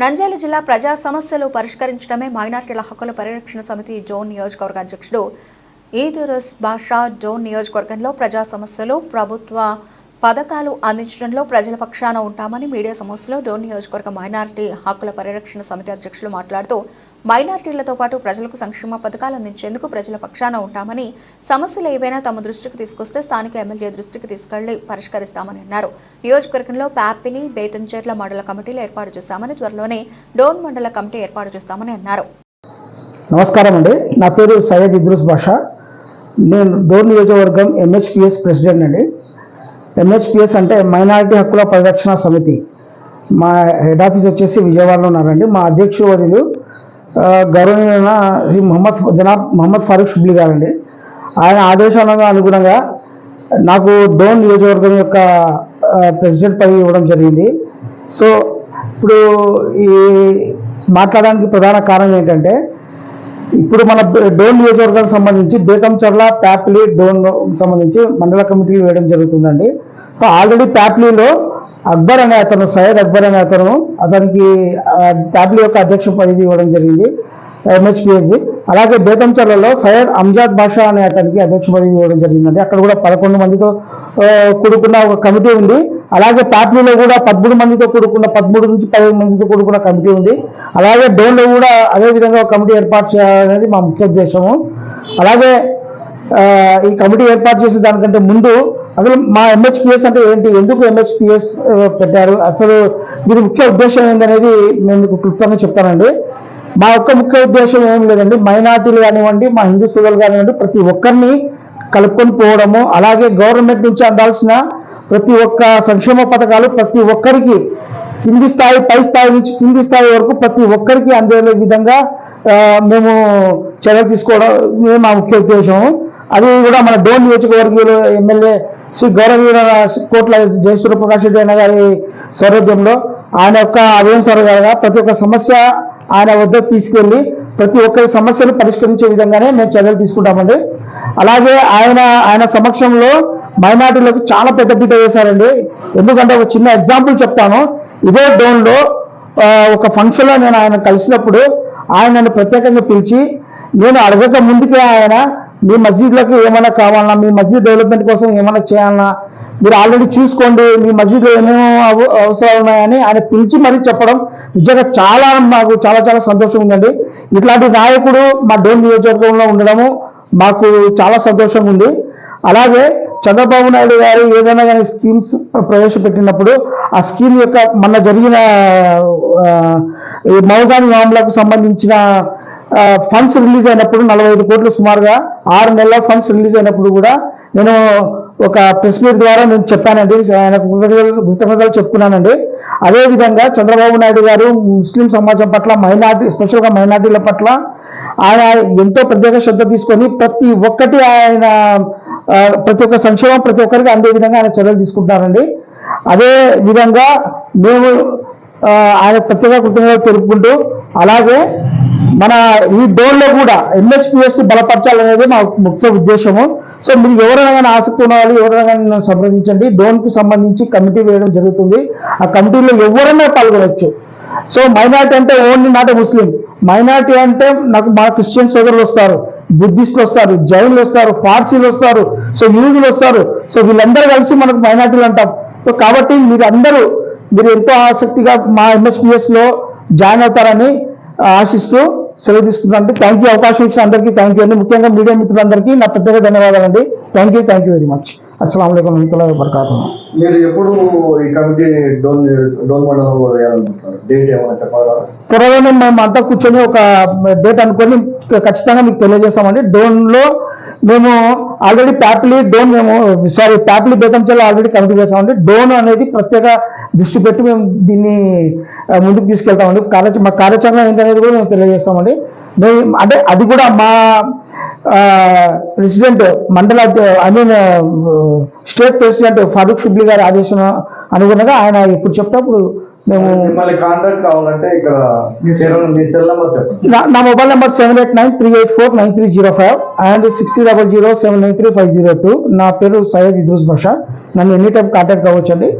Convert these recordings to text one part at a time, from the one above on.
నంద్యాల జిల్లా ప్రజా సమస్యలు పరిష్కరించడమే మైనార్టీల హక్కుల పరిరక్షణ సమితి జోన్ నియోజకవర్గ అధ్యక్షుడు ఈదురస్ బాషా జోన్ నియోజకవర్గంలో ప్రజా సమస్యలు ప్రభుత్వ పథకాలు అందించడంలో ప్రజల పక్షాన ఉంటామని మీడియా సమస్యలో డోన్ నియోజకవర్గ మైనారిటీ హక్కుల పరిరక్షణ సమితి అధ్యక్షులు మాట్లాడుతూ మైనార్టీలతో పాటు ప్రజలకు సంక్షేమ పథకాలు అందించేందుకు ప్రజల పక్షాన ఉంటామని సమస్యలు ఏవైనా తమ దృష్టికి తీసుకొస్తే స్థానిక ఎమ్మెల్యే దృష్టికి తీసుకెళ్ళి పరిష్కరిస్తామని అన్నారు. నియోజకవర్గంలో ప్యాపిలి బేతంచెర్ల మండల కమిటీలు ఏర్పాటు చేశామని త్వరలోనే డోన్ మండల కమిటీ ఏర్పాటు చేస్తామని అన్నారు. నమస్కారం అండి. నా పేరు సయ్యద్ ఇద్రూస్ బాషా. నేను డోర్ నియోజకవర్గం ఎంహెచ్పిఎస్ ప్రెసిడెంట్ అండి. ఎంహెచ్పిఎస్ అంటే మైనారిటీ హక్కుల పరిరక్షణ సమితి. మా హెడ్ ఆఫీస్ వచ్చేసి విజయవాడలో ఉన్నారండి. మా అధ్యక్షుడు వర్యులు గౌరవనీయులైన శ్రీ మొహమ్మద్ జనాబ్ మొహమ్మద్ ఫారూక్ షుబ్లీ గారండి. ఆయన ఆదేశాలకు అనుగుణంగా నాకు డోన్ నియోజకవర్గం యొక్క ప్రెసిడెంట్ పదవి ఇవ్వడం జరిగింది. సో ఇప్పుడు ఈ మాట్లాడడానికి ప్రధాన కారణం ఏంటంటే ఇప్పుడు మన డోన్ నియోజకవర్గానికి సంబంధించి బేతంచర్ల ప్యాప్లీ డోన్ సంబంధించి మండల కమిటీలు వేయడం జరుగుతుందండి. ఆల్రెడీ ప్యాప్లీలో అక్బర్ అనే అతను సయ్యద్ అక్బర్ అనే అతను అతనికి ప్యాప్లీ యొక్క అధ్యక్ష పదవి ఇవ్వడం జరిగింది ఎంహెచ్పిఎస్సి. అలాగే బేతంచర్లలో సయ్యద్ అంజాద్ బాషా అనే అతనికి అధ్యక్ష పదవి ఇవ్వడం జరిగిందండి. అక్కడ కూడా పదకొండు మందితో కూడుకున్న ఒక కమిటీ ఉంది. అలాగే ప్యాప్లీలో కూడా పదమూడు మందితో కూడుకున్న పదమూడు నుంచి పదిహేను మందితో కూడుకున్న కమిటీ ఉంది. అలాగే డోన్లో కూడా అదే విధంగా ఒక కమిటీ ఏర్పాటు చేయాలనేది మా ముఖ్య ఉద్దేశము. అలాగే ఈ కమిటీ ఏర్పాటు చేసే దానికంటే ముందు అసలు మా ఎంహెచ్పిఎస్ అంటే ఏంటి? ఎందుకు ఎంహెచ్పిఎస్ పెట్టారు? అసలు దీని ముఖ్య ఉద్దేశం ఏంటనేది నేను మీకు క్లుప్తంగా చెప్తానండి. మా యొక్క ముఖ్య ఉద్దేశం ఏం లేదండి. మైనార్టీలు కానివ్వండి మా హిందూ సోదరులు కానివ్వండి ప్రతి ఒక్కరిని కలుపుకొని పోవడము అలాగే గవర్నమెంట్ నుంచి అందాల్సిన ప్రతి ఒక్క సంక్షేమ పథకాలు ప్రతి ఒక్కరికి కింది స్థాయి పై స్థాయి నుంచి కింది స్థాయి వరకు ప్రతి ఒక్కరికి అందే విధంగా మేము చర్యలు తీసుకోవడం మా ముఖ్య ఉద్దేశం అది కూడా మన డోన్ నియోజకవర్గంలో ఎమ్మెల్యే శ్రీ గౌరవీర కోట్ల జయసూర్య ప్రకాష్ రెడ్డి అన్న గారి సౌరభ్యంలో ఆయన యొక్క అభినంసరగా ప్రతి ఒక్క సమస్య ఆయన వద్ద తీసుకెళ్ళి ప్రతి ఒక్కరి సమస్యలు పరిష్కరించే విధంగానే మేము చర్యలు తీసుకుంటామండి. అలాగే ఆయన ఆయన సమక్షంలో మైనార్టీలకు చాలా పెద్ద పీట వేశారండి. ఎందుకంటే ఒక చిన్న ఎగ్జాంపుల్ చెప్తాను. ఇదే డోన్లో ఒక ఫంక్షన్లో నేను ఆయన కలిసినప్పుడు ఆయన నన్ను ప్రత్యేకంగా పిలిచి నేను అడగక ముందుకే ఆయన మీ మస్జిద్లకు ఏమైనా కావాలన్నా మీ మస్జిద్ డెవలప్మెంట్ కోసం ఏమైనా చేయాలన్నా మీరు ఆల్రెడీ చూసుకోండి మీ మసీద్లో ఏమేమో అవ- అవసరాలు ఉన్నాయని ఆయన పిలిచి మరీ చెప్పడం నిజంగా చాలా మాకు చాలా చాలా సంతోషం ఉందండి. ఇట్లాంటి నాయకుడు మా డోన్ నియోజకవర్గంలో ఉండడము మాకు చాలా సంతోషంగా ఉంది. అలాగే చంద్రబాబు నాయుడు గారు ఏదైనా కానీ స్కీమ్స్ ప్రవేశపెట్టినప్పుడు ఆ స్కీమ్ యొక్క మన జరిగిన ఈ మౌజాని మామలకు సంబంధించిన ఫండ్స్ రిలీజ్ అయినప్పుడు నలభై ఐదు కోట్లు సుమారుగా ఆరు నెలల ఫండ్స్ రిలీజ్ అయినప్పుడు కూడా నేను ఒక ప్రెస్ మీట్ ద్వారా నేను చెప్పానండి. ఆయన కృతజ్ఞతలు చెప్పుకున్నానండి. అదేవిధంగా చంద్రబాబు నాయుడు గారు ముస్లిం సమాజం పట్ల మైనార్టీ స్పెషల్గా మైనార్టీల పట్ల ఆయన ఎంతో ప్రత్యేక శ్రద్ధ తీసుకొని ప్రతి ఒక్కటి ఆయన ప్రతి ఒక్క సంక్షేమం ప్రతి ఒక్కరికి అందే విధంగా ఆయన చర్యలు తీసుకుంటారండి అదే విధంగా మేము ఆయన ప్రత్యేక కృతజ్ఞతలు తెలుపుకుంటూ అలాగే మన ఈ డోన్లో కూడా ఎంహెచ్పిఎస్ బలపరచాలనేది మా ముఖ్య ఉద్దేశము. సో మీరు ఎవరైనా కానీ ఆసక్తి ఉన్న వాళ్ళు ఎవరైనా కానీ సంప్రదించండి. డోన్కు సంబంధించి కమిటీ వేయడం జరుగుతుంది. ఆ కమిటీలో ఎవరైనా పాల్గొనవచ్చు సో మైనార్టీ అంటే ఓన్లీ నాట్ ముస్లిం. మైనార్టీ అంటే నాకు మా క్రిస్టియన్ సోదరులు వస్తారు. బుద్ధిస్టులు వస్తారు. జైన్లు వస్తారు. ఫార్సీలు వస్తారు. సో యూదులు వస్తారు. సో వీళ్ళందరూ కలిసి మనకు మైనార్టీలు అంటాం. సో కాబట్టి మీరు అందరూ మీరు ఎంతో ఆసక్తిగా మా ఎంఎస్పిఎస్లో జాయిన్ అవుతారని ఆశిస్తూ సెలవు తీసుకుంటాను థ్యాంక్ యూ అవకాశం ఇచ్చిన అందరికీ థ్యాంక్ యూ అండి. ముఖ్యంగా మీడియా మిత్రులందరికీ నా ప్రత్యేక ధన్యవాదాలండి. Thank you thank you very much అస్సలం అయికం వరహతుల్లా వబర్కాతు మీరు ఎప్పుడు ఈ కమిటీ డోన్ డోన్ మండలంలో వేయాలనుకుంటున్నారు డేట్ ఏమైనా చెప్పాలా త్వరలోనే మేము అంతా కూర్చొని ఒక డేట్ అనుకొని ఖచ్చితంగా మీకు తెలియజేస్తామండి. డోన్లో మేము ఆల్రెడీ ప్యాప్లీ డోన్ మేము సారీ ప్యాప్లీ బేతంచల్లో ఆల్రెడీ కమిటీ చేస్తామండి డోన్ అనేది ప్రత్యేక దృష్టి పెట్టి మేము దీన్ని ముందుకు తీసుకెళ్తామండి కార్య మా కార్యాచరణ ఏంటనేది కూడా మేము తెలియజేస్తామండి మేము అంటే అది కూడా మా ప్రెసిడెంట్ మండల I mean state president Farooq Shubli గారి ఆదేశం అనుగుణంగా ఆయన ఎప్పుడు చెప్తే అప్పుడు మేము మిమ్మల్ని కాంటాక్ట్ కావాలంటే ఇక్కడ మీ సెల్ మీ సెల్ నెంబర్ చెప్పండి. నా mobile number seven eight nine three eight four nine three zero five and six three double zero seven nine three five zero two. నా పేరు సయ్యద్ ఇద్రూస్ బాషా నన్ను ఎనీ టైం కాంటాక్ట్ కావచ్చండి.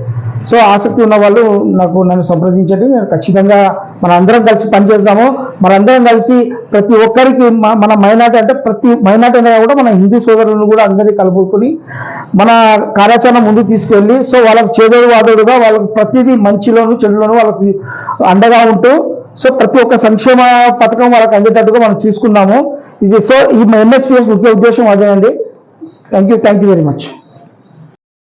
సో ఆసక్తి ఉన్న వాళ్ళు నాకు నన్ను సంప్రదించండి. నేను ఖచ్చితంగా మన అందరం కలిసి పనిచేస్తాము. మనందరం కలిసి ప్రతి ఒక్కరికి మన మైనార్టీ అంటే ప్రతి మైనార్టీ అయినా కూడా మన హిందూ సోదరులను కూడా అందరినీ కలుపుకొని మన కార్యాచరణ ముందుకు తీసుకెళ్ళి సో వాళ్ళకి చేదోడు వాదోడుగా వాళ్ళకి ప్రతిదీ మంచిలోను చెడులోను వాళ్ళకి అండగా ఉంటూ సో ప్రతి ఒక్క సంక్షేమ పథకం వాళ్ళకి అందేటట్టుగా మనం చూసుకున్నాము. ఇది సో ఈ ఎంహెచ్పిఎస్ ముఖ్య ఉద్దేశం అదేనండి thank you thank you very much.